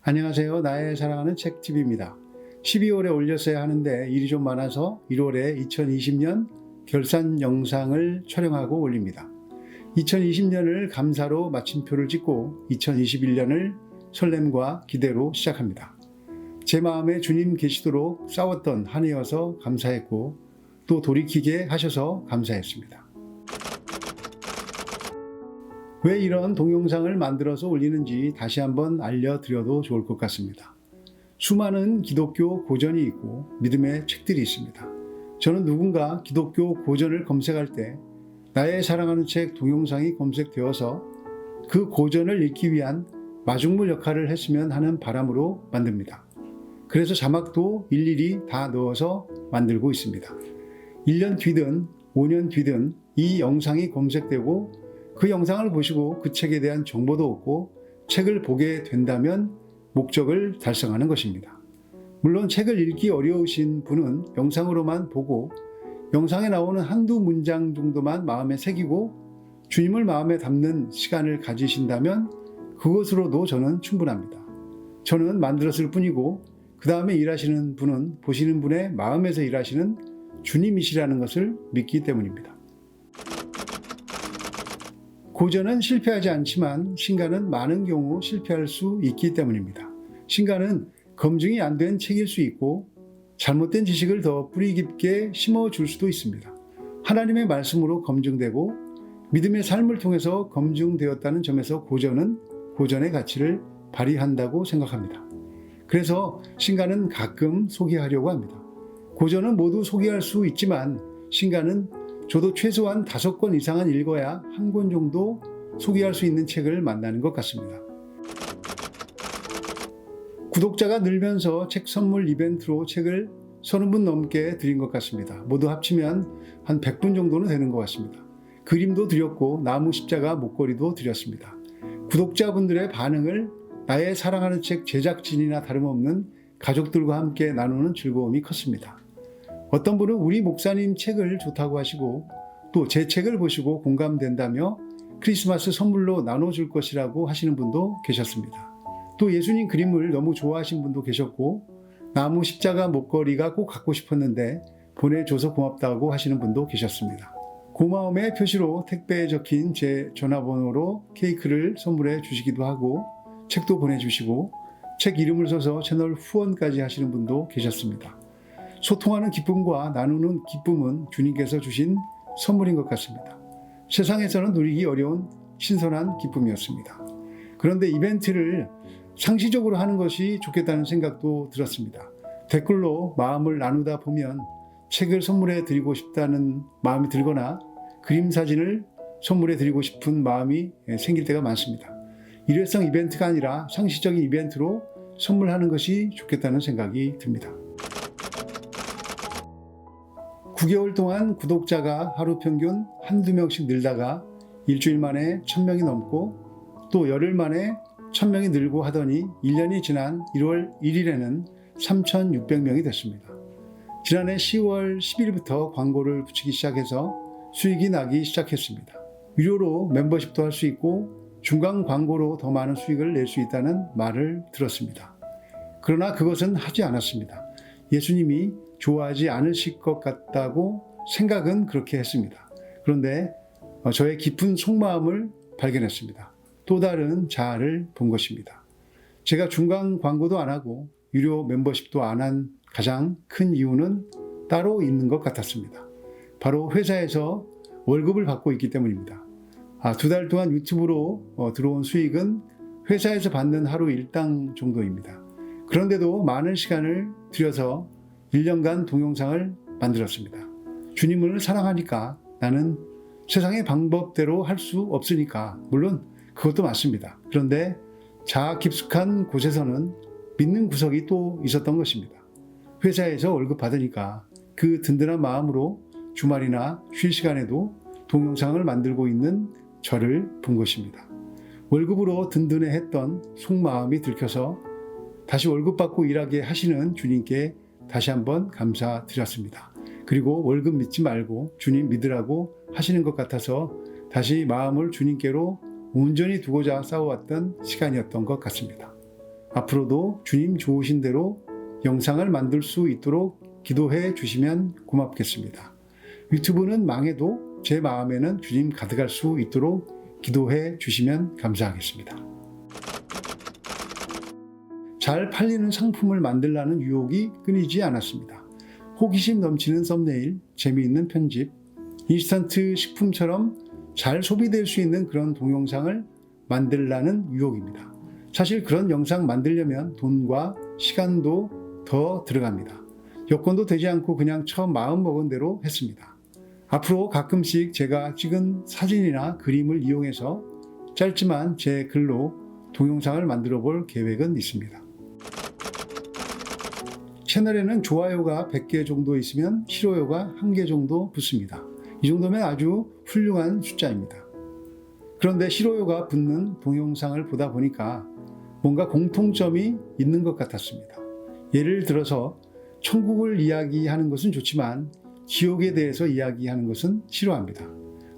안녕하세요. 나의 사랑하는 책TV입니다. 12월에 올렸어야 하는데 일이 좀 많아서 1월에 2020년 결산 영상을 촬영하고 올립니다. 2020년을 감사로 마침표를 찍고 2021년을 설렘과 기대로 시작합니다. 제 마음에 주님 계시도록 싸웠던 한 해여서 감사했고 또 돌이키게 하셔서 감사했습니다. 왜 이런 동영상을 만들어서 올리는지 다시 한번 알려드려도 좋을 것 같습니다. 수많은 기독교 고전이 있고 믿음의 책들이 있습니다. 저는 누군가 기독교 고전을 검색할 때 나의 사랑하는 책 동영상이 검색되어서 그 고전을 읽기 위한 마중물 역할을 했으면 하는 바람으로 만듭니다. 그래서 자막도 일일이 다 넣어서 만들고 있습니다. 1년 뒤든 5년 뒤든 이 영상이 검색되고 그 영상을 보시고 그 책에 대한 정보도 얻고 책을 보게 된다면 목적을 달성하는 것입니다. 물론 책을 읽기 어려우신 분은 영상으로만 보고 영상에 나오는 한두 문장 정도만 마음에 새기고 주님을 마음에 담는 시간을 가지신다면 그것으로도 저는 충분합니다. 저는 만들었을 뿐이고 그 다음에 일하시는 분은 보시는 분의 마음에서 일하시는 주님이시라는 것을 믿기 때문입니다. 고전은 실패하지 않지만 신가는 많은 경우 실패할 수 있기 때문입니다. 신가는 검증이 안 된 책일 수 있고 잘못된 지식을 더 뿌리 깊게 심어 줄 수도 있습니다. 하나님의 말씀으로 검증되고 믿음의 삶을 통해서 검증되었다는 점에서 고전은 고전의 가치를 발휘한다고 생각합니다. 그래서 신가는 가끔 소개하려고 합니다. 고전은 모두 소개할 수 있지만 신가는 저도 최소한 다섯 권 이상은 읽어야 한 권 정도 소개할 수 있는 책을 만나는 것 같습니다. 구독자가 늘면서 책 선물 이벤트로 책을 30분 넘게 드린 것 같습니다. 모두 합치면 한 100분 정도는 되는 것 같습니다. 그림도 드렸고 나무 십자가 목걸이도 드렸습니다. 구독자분들의 반응을 나의 사랑하는 책 제작진이나 다름없는 가족들과 함께 나누는 즐거움이 컸습니다. 어떤 분은 우리 목사님 책을 좋다고 하시고 또 제 책을 보시고 공감된다며 크리스마스 선물로 나눠줄 것이라고 하시는 분도 계셨습니다. 또 예수님 그림을 너무 좋아하신 분도 계셨고 나무 십자가 목걸이가 꼭 갖고 싶었는데 보내줘서 고맙다고 하시는 분도 계셨습니다. 고마움의 표시로 택배에 적힌 제 전화번호로 케이크를 선물해 주시기도 하고 책도 보내주시고 책 이름을 써서 채널 후원까지 하시는 분도 계셨습니다. 소통하는 기쁨과 나누는 기쁨은 주님께서 주신 선물인 것 같습니다. 세상에서는 누리기 어려운 신선한 기쁨이었습니다. 그런데 이벤트를 상시적으로 하는 것이 좋겠다는 생각도 들었습니다. 댓글로 마음을 나누다 보면 책을 선물해 드리고 싶다는 마음이 들거나 그림 사진을 선물해 드리고 싶은 마음이 생길 때가 많습니다. 일회성 이벤트가 아니라 상시적인 이벤트로 선물하는 것이 좋겠다는 생각이 듭니다. 9개월 동안 구독자가 하루 평균 한두 명씩 늘다가 일주일 만에 1000명이 넘고 또 열흘 만에 1000명이 늘고 하더니 1년이 지난 1월 1일에는 3600명이 됐습니다. 지난해 10월 10일부터 광고를 붙이기 시작해서 수익이 나기 시작했습니다. 유료로 멤버십도 할 수 있고 중간 광고로 더 많은 수익을 낼 수 있다는 말을 들었습니다. 그러나 그것은 하지 않았습니다. 예수님이 좋아하지 않으실 것 같다고 생각은 그렇게 했습니다. 그런데 저의 깊은 속마음을 발견했습니다. 또 다른 자아를 본 것입니다. 제가 중간 광고도 안 하고 유료 멤버십도 안 한 가장 큰 이유는 따로 있는 것 같았습니다. 바로 회사에서 월급을 받고 있기 때문입니다. 아, 두 달 동안 유튜브로 어, 들어온 수익은 회사에서 받는 하루 일당 정도입니다. 그런데도 많은 시간을 들여서 1년간 동영상을 만들었습니다. 주님을 사랑하니까 나는 세상의 방법대로 할 수 없으니까 물론 그것도 맞습니다. 그런데 자아 깊숙한 곳에서는 믿는 구석이 또 있었던 것입니다. 회사에서 월급 받으니까 그 든든한 마음으로 주말이나 쉴 시간에도 동영상을 만들고 있는 저를 본 것입니다. 월급으로 든든해 했던 속마음이 들켜서 다시 월급 받고 일하게 하시는 주님께 다시 한번 감사드렸습니다. 그리고 월급 믿지 말고 주님 믿으라고 하시는 것 같아서 다시 마음을 주님께로 온전히 두고자 싸워왔던 시간이었던 것 같습니다. 앞으로도 주님 좋으신 대로 영상을 만들 수 있도록 기도해 주시면 고맙겠습니다. 유튜브는 망해도 제 마음에는 주님 가득할 수 있도록 기도해 주시면 감사하겠습니다. 잘 팔리는 상품을 만들라는 유혹이 끊이지 않았습니다. 호기심 넘치는 썸네일, 재미있는 편집, 인스턴트 식품처럼 잘 소비될 수 있는 그런 동영상을 만들라는 유혹입니다. 사실 그런 영상 만들려면 돈과 시간도 더 들어갑니다. 여건도 되지 않고 그냥 처음 마음 먹은 대로 했습니다. 앞으로 가끔씩 제가 찍은 사진이나 그림을 이용해서 짧지만 제 글로 동영상을 만들어 볼 계획은 있습니다. 채널에는 좋아요가 100개 정도 있으면 싫어요가 1개 정도 붙습니다. 이 정도면 아주 훌륭한 숫자입니다. 그런데 싫어요가 붙는 동영상을 보다 보니까 뭔가 공통점이 있는 것 같았습니다. 예를 들어서 천국을 이야기하는 것은 좋지만 지옥에 대해서 이야기하는 것은 싫어합니다.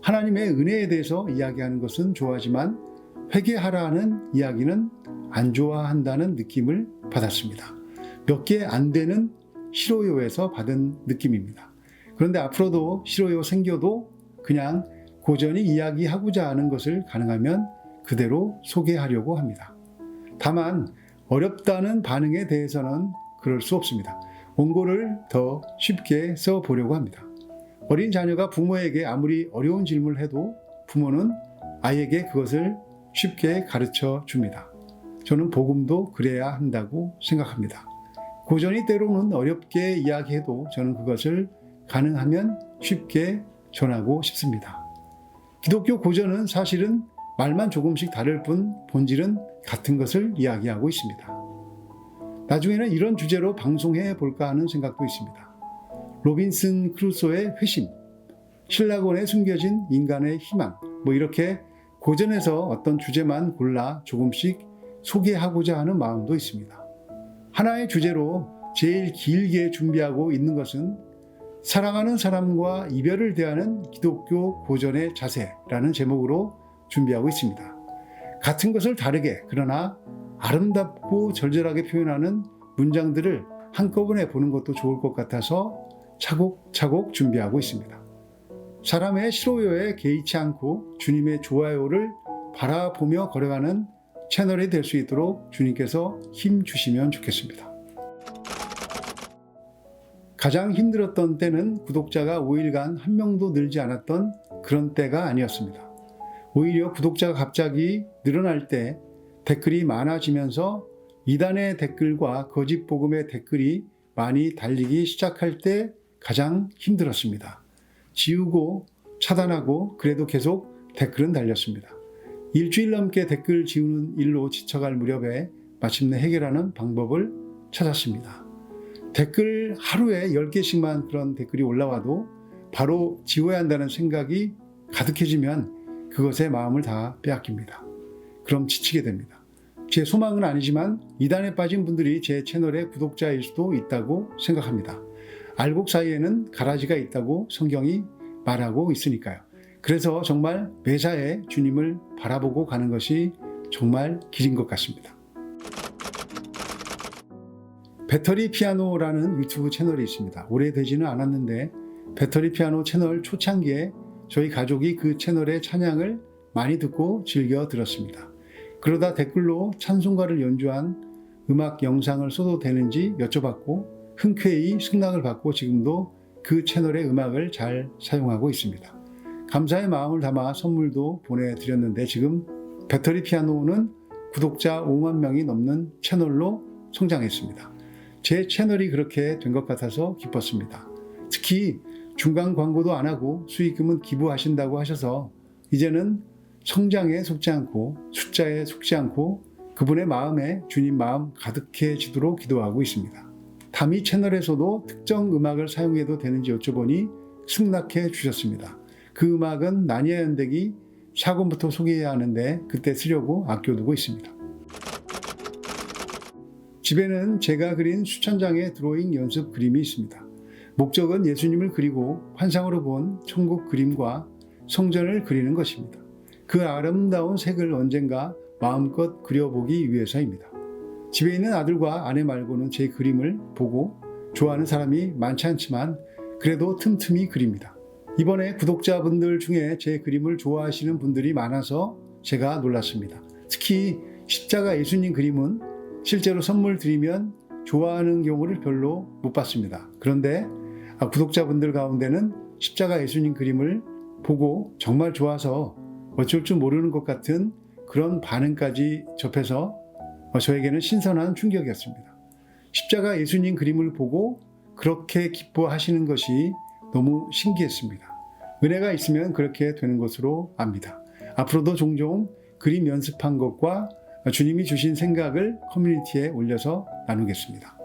하나님의 은혜에 대해서 이야기하는 것은 좋아하지만 회개하라는 이야기는 안 좋아한다는 느낌을 받았습니다. 몇 개 안 되는 싫어요에서 받은 느낌입니다. 그런데 앞으로도 싫어요 생겨도 그냥 고전히 이야기하고자 하는 것을 가능하면 그대로 소개하려고 합니다. 다만 어렵다는 반응에 대해서는 그럴 수 없습니다. 원고를 더 쉽게 써 보려고 합니다. 어린 자녀가 부모에게 아무리 어려운 질문을 해도 부모는 아이에게 그것을 쉽게 가르쳐 줍니다. 저는 복음도 그래야 한다고 생각합니다. 고전이 때로는 어렵게 이야기해도 저는 그것을 가능하면 쉽게 전하고 싶습니다. 기독교 고전은 사실은 말만 조금씩 다를 뿐 본질은 같은 것을 이야기하고 있습니다. 나중에는 이런 주제로 방송해 볼까 하는 생각도 있습니다. 로빈슨 크루소의 회심, 신라곤에 숨겨진 인간의 희망, 뭐 이렇게 고전에서 어떤 주제만 골라 조금씩 소개하고자 하는 마음도 있습니다. 하나의 주제로 제일 길게 준비하고 있는 것은 사랑하는 사람과 이별을 대하는 기독교 고전의 자세라는 제목으로 준비하고 있습니다. 같은 것을 다르게 그러나 아름답고 절절하게 표현하는 문장들을 한꺼번에 보는 것도 좋을 것 같아서 차곡차곡 준비하고 있습니다. 사람의 싫어요에 개의치 않고 주님의 좋아요를 바라보며 걸어가는 채널이 될 수 있도록 주님께서 힘 주시면 좋겠습니다. 가장 힘들었던 때는 구독자가 5일간 한 명도 늘지 않았던 그런 때가 아니었습니다. 오히려 구독자가 갑자기 늘어날 때 댓글이 많아지면서 이단의 댓글과 거짓 복음의 댓글이 많이 달리기 시작할 때 가장 힘들었습니다. 지우고 차단하고 그래도 계속 댓글은 달렸습니다. 일주일 넘게 댓글 지우는 일로 지쳐갈 무렵에 마침내 해결하는 방법을 찾았습니다. 댓글 하루에 10개씩만 그런 댓글이 올라와도 바로 지워야 한다는 생각이 가득해지면 그것에 마음을 다 빼앗깁니다. 그럼 지치게 됩니다. 제 소망은 아니지만 이단에 빠진 분들이 제 채널의 구독자일 수도 있다고 생각합니다. 알곡 사이에는 가라지가 있다고 성경이 말하고 있으니까요. 그래서 정말 매사에 주님을 바라보고 가는 것이 정말 길인 것 같습니다. 배터리 피아노라는 유튜브 채널이 있습니다. 오래되지는 않았는데 배터리 피아노 채널 초창기에 저희 가족이 그 채널의 찬양을 많이 듣고 즐겨 들었습니다. 그러다 댓글로 찬송가를 연주한 음악 영상을 써도 되는지 여쭤봤고 흔쾌히 승낙을 받고 지금도 그 채널의 음악을 잘 사용하고 있습니다. 감사의 마음을 담아 선물도 보내드렸는데 지금 배터리 피아노는 구독자 5만 명이 넘는 채널로 성장했습니다. 제 채널이 그렇게 된 것 같아서 기뻤습니다. 특히 중간 광고도 안 하고 수익금은 기부하신다고 하셔서 이제는 성장에 속지 않고 숫자에 속지 않고 그분의 마음에 주님 마음 가득해지도록 기도하고 있습니다. 다미 채널에서도 특정 음악을 사용해도 되는지 여쭤보니 승낙해 주셨습니다. 그 음악은 나니아 연대기 사권부터 소개해야 하는데 그때 쓰려고 아껴두고 있습니다. 집에는 제가 그린 수천 장의 드로잉 연습 그림이 있습니다. 목적은 예수님을 그리고 환상으로 본 천국 그림과 성전을 그리는 것입니다. 그 아름다운 색을 언젠가 마음껏 그려보기 위해서입니다. 집에 있는 아들과 아내 말고는 제 그림을 보고 좋아하는 사람이 많지 않지만 그래도 틈틈이 그립니다. 이번에 구독자분들 중에 제 그림을 좋아하시는 분들이 많아서 제가 놀랐습니다. 특히 십자가 예수님 그림은 실제로 선물 드리면 좋아하는 경우를 별로 못 봤습니다. 그런데 아, 구독자분들 가운데는 십자가 예수님 그림을 보고 정말 좋아서 어쩔 줄 모르는 것 같은 그런 반응까지 접해서 어, 저에게는 신선한 충격이었습니다. 십자가 예수님 그림을 보고 그렇게 기뻐하시는 것이 너무 신기했습니다. 은혜가 있으면 그렇게 되는 것으로 압니다. 앞으로도 종종 그림 연습한 것과 주님이 주신 생각을 커뮤니티에 올려서 나누겠습니다.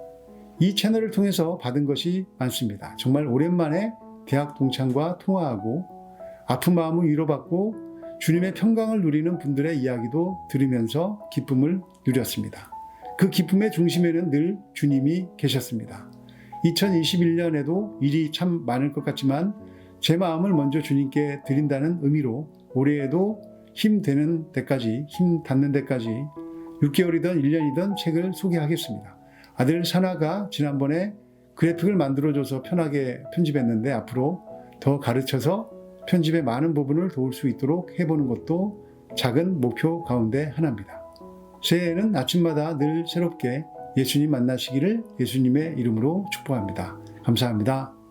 이 채널을 통해서 받은 것이 많습니다. 정말 오랜만에 대학 동창과 통화하고 아픈 마음을 위로받고 주님의 평강을 누리는 분들의 이야기도 들으면서 기쁨을 누렸습니다. 그 기쁨의 중심에는 늘 주님이 계셨습니다. 2021년에도 일이 참 많을 것 같지만 제 마음을 먼저 주님께 드린다는 의미로 올해에도 힘 되는 데까지, 힘 닿는 데까지 6개월이든 1년이든 책을 소개하겠습니다. 아들 사나가 지난번에 그래픽을 만들어줘서 편하게 편집했는데 앞으로 더 가르쳐서 편집의 많은 부분을 도울 수 있도록 해보는 것도 작은 목표 가운데 하나입니다. 새해에는 아침마다 늘 새롭게 예수님 만나시기를 예수님의 이름으로 축복합니다. 감사합니다.